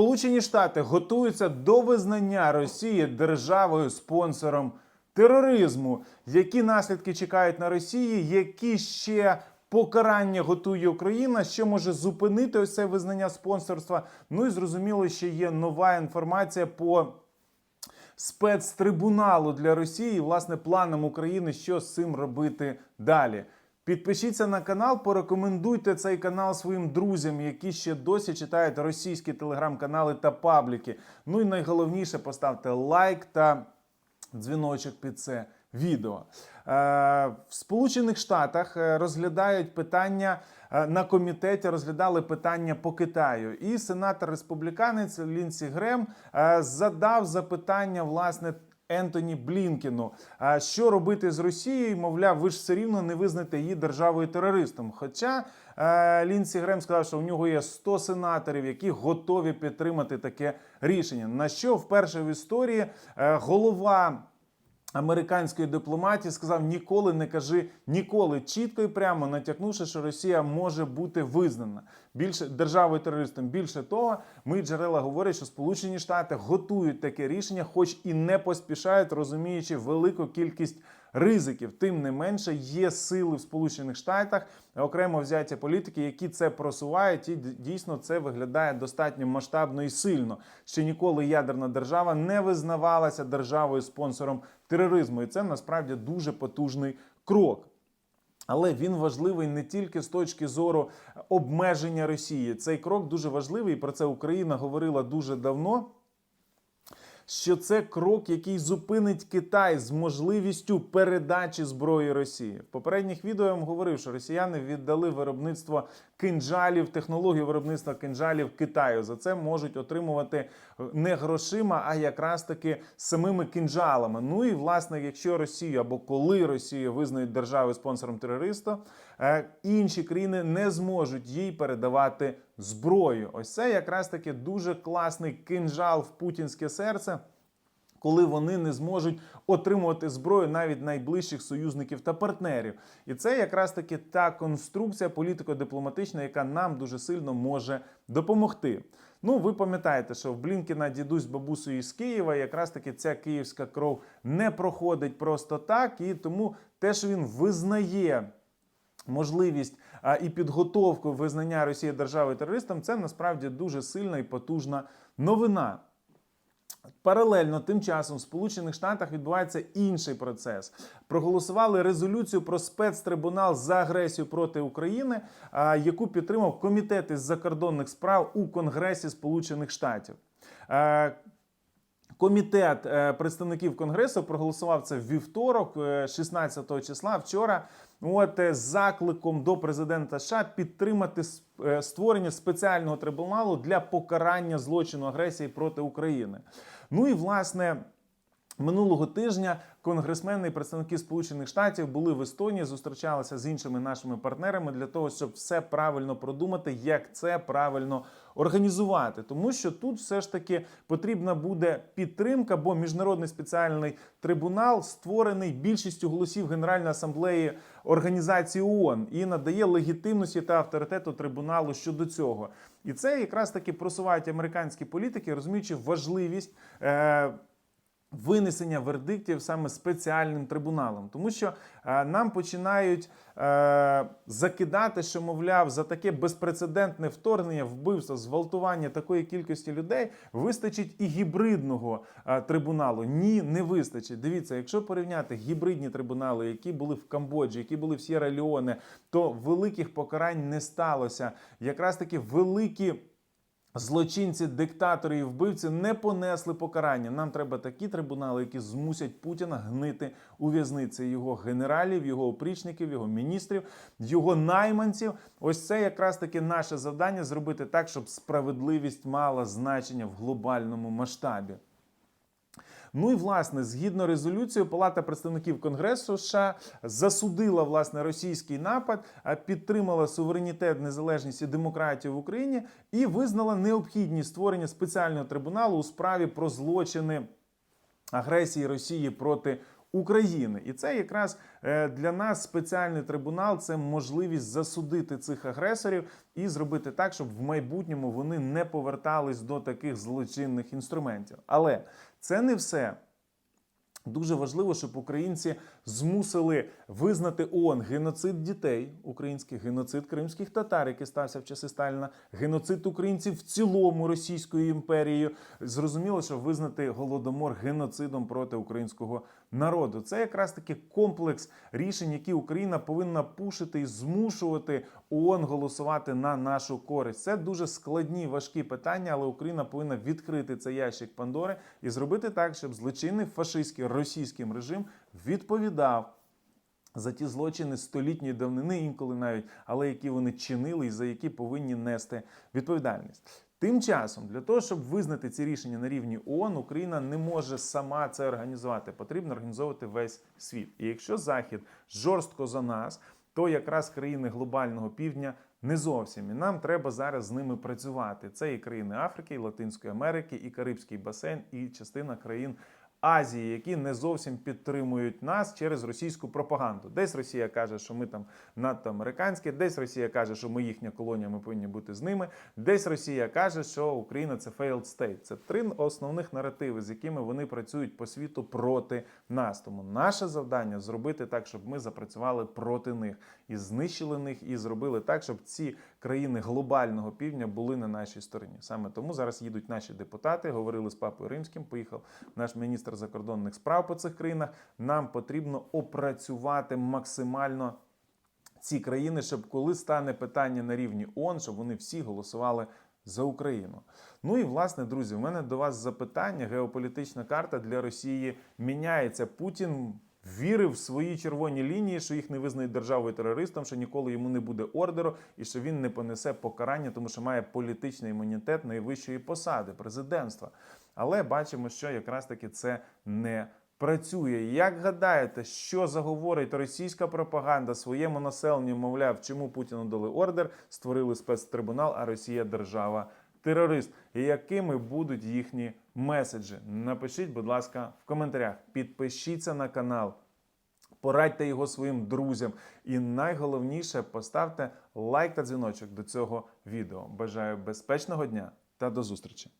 Сполучені Штати готуються до визнання Росії державою спонсором тероризму. Які наслідки чекають на Росії? Які ще покарання готує Україна? Що може зупинити ось це визнання спонсорства? Ну і зрозуміло, що є нова інформація по спецтрибуналу для Росії, власне, планом України, що з цим робити далі. Підпишіться на канал, порекомендуйте цей канал своїм друзям, які ще досі читають російські телеграм-канали та пабліки. Ну і найголовніше поставте лайк та дзвіночок під це відео. Е, в Сполучених Штатах е, розглядають питання е, на комітеті, розглядали питання по Китаю. І сенатор республіканець Лінсі Грем задав запитання власне. Ентоні Блінкіну, а що робити з Росією? Мовляв, ви ж все рівно не визнаєте її державою терористом. Хоча е, Лінсі Грем сказав, що у нього є 100 сенаторів, які готові підтримати таке рішення. На що вперше в історії е, голова американської дипломатії сказав: ніколи не кажи ніколи чітко і прямо натякнувши, що Росія може бути визнана більше державою терористом. Більше того, мої джерела говорять, що Сполучені Штати готують таке рішення, хоч і не поспішають, розуміючи велику кількість. Ризиків, тим не менше, є сили в Сполучених Штатах, окремо взяття політики, які це просувають, і дійсно це виглядає достатньо масштабно і сильно. Ще ніколи ядерна держава не визнавалася державою спонсором тероризму, і це насправді дуже потужний крок. Але він важливий не тільки з точки зору обмеження Росії. Цей крок дуже важливий, і про це Україна говорила дуже давно. Що це крок, який зупинить Китай з можливістю передачі зброї Росії. В попередніх відео я вам говорив, що росіяни віддали виробництво кинджалів, технологію виробництва кинджалів Китаю. За це можуть отримувати не грошима, а якраз таки самими кинджалами. Ну і власне, якщо Росію або коли Росію визнають державою спонсором терориста, е, інші країни не зможуть їй передавати зброю. Ось це якраз таки дуже класний кинжал в путінське серце. Коли вони не зможуть отримувати зброю навіть найближчих союзників та партнерів, і це якраз таки та конструкція політико-дипломатична, яка нам дуже сильно може допомогти. Ну, ви пам'ятаєте, що в Блінкіна дідусь бабусею із Києва, якраз таки ця київська кров не проходить просто так, і тому те, що він визнає можливість і підготовку визнання Росії державою терористом, це насправді дуже сильна і потужна новина. Паралельно тим часом в Сполучених Штатах відбувається інший процес. Проголосували резолюцію про спецтрибунал за агресію проти України, яку підтримав комітет із закордонних справ у Конгресі Сполучених Штатів. Е, Комітет е, представників конгресу проголосував це в вівторок, е, 16 числа. Вчора, от е, з закликом до президента США підтримати е, створення спеціального трибуналу для покарання злочину агресії проти України. Ну і власне. Минулого тижня конгресмени і представники Сполучених Штатів були в Естонії, зустрічалися з іншими нашими партнерами для того, щоб все правильно продумати, як це правильно організувати. Тому що тут все ж таки потрібна буде підтримка, бо міжнародний спеціальний трибунал створений більшістю голосів Генеральної асамблеї організації ООН і надає легітимності та авторитету трибуналу щодо цього. І це якраз таки просувають американські політики, розуміючи важливість. Е- Винесення вердиктів саме спеціальним трибуналом, тому що е, нам починають е, закидати, що мовляв, за таке безпрецедентне вторгнення, вбивство, зґвалтування такої кількості людей вистачить і гібридного е, трибуналу. Ні, не вистачить. Дивіться, якщо порівняти гібридні трибунали, які були в Камбоджі, які були в Сєра Леоне, то великих покарань не сталося. Якраз таки великі. Злочинці, диктатори і вбивці не понесли покарання. Нам треба такі трибунали, які змусять Путіна гнити у в'язниці його генералів, його опричників, його міністрів, його найманців. Ось це якраз таки наше завдання зробити так, щоб справедливість мала значення в глобальному масштабі. Ну і власне, згідно резолюції, Палата представників Конгресу США засудила власне російський напад, підтримала суверенітет, незалежність і демократію в Україні і визнала необхідність створення спеціального трибуналу у справі про злочини агресії Росії проти України. І це якраз е, для нас спеціальний трибунал це можливість засудити цих агресорів і зробити так, щоб в майбутньому вони не повертались до таких злочинних інструментів. Але це не все. Дуже важливо, щоб українці змусили визнати ООН геноцид дітей, український геноцид кримських татар, який стався в часи Сталіна, геноцид українців в цілому Російською імперією. Зрозуміло, що визнати голодомор геноцидом проти українського народу. Це якраз таки комплекс рішень, які Україна повинна пушити і змушувати ООН голосувати на нашу користь. Це дуже складні, важкі питання, але Україна повинна відкрити цей ящик Пандори і зробити так, щоб злочинний фашистський російський режим відповідав. За ті злочини столітньої давнини, інколи навіть, але які вони чинили і за які повинні нести відповідальність. Тим часом, для того, щоб визнати ці рішення на рівні ООН, Україна не може сама це організувати. Потрібно організовувати весь світ. І якщо Захід жорстко за нас, то якраз країни глобального півдня не зовсім. І нам треба зараз з ними працювати. Це і країни Африки, і Латинської Америки, і Карибський басейн, і частина країн. Азії, які не зовсім підтримують нас через російську пропаганду. Десь Росія каже, що ми там надто американські, десь Росія каже, що ми їхня колонія, ми повинні бути з ними. Десь Росія каже, що Україна це failed state. Це три основних наративи, з якими вони працюють по світу проти нас. Тому наше завдання зробити так, щоб ми запрацювали проти них і знищили них, і зробили так, щоб ці країни глобального півдня були на нашій стороні. Саме тому зараз їдуть наші депутати. Говорили з папою римським. Поїхав наш міністр закордонних справ по цих країнах. Нам потрібно опрацювати максимально ці країни, щоб коли стане питання на рівні ООН, щоб вони всі голосували за Україну. Ну і власне, друзі, у мене до вас запитання. Геополітична карта для Росії міняється. Путін. Вірив в свої червоні лінії, що їх не визнають державою терористом, що ніколи йому не буде ордеру, і що він не понесе покарання, тому що має політичний імунітет найвищої посади президентства. Але бачимо, що якраз таки це не працює. Як гадаєте, що заговорить російська пропаганда своєму населенню? Мовляв, чому Путіну дали ордер, створили спецтрибунал, а Росія держава терорист? І якими будуть їхні меседжі? Напишіть, будь ласка, в коментарях. Підпишіться на канал. Порадьте його своїм друзям. І найголовніше поставте лайк та дзвіночок до цього відео. Бажаю безпечного дня та до зустрічі!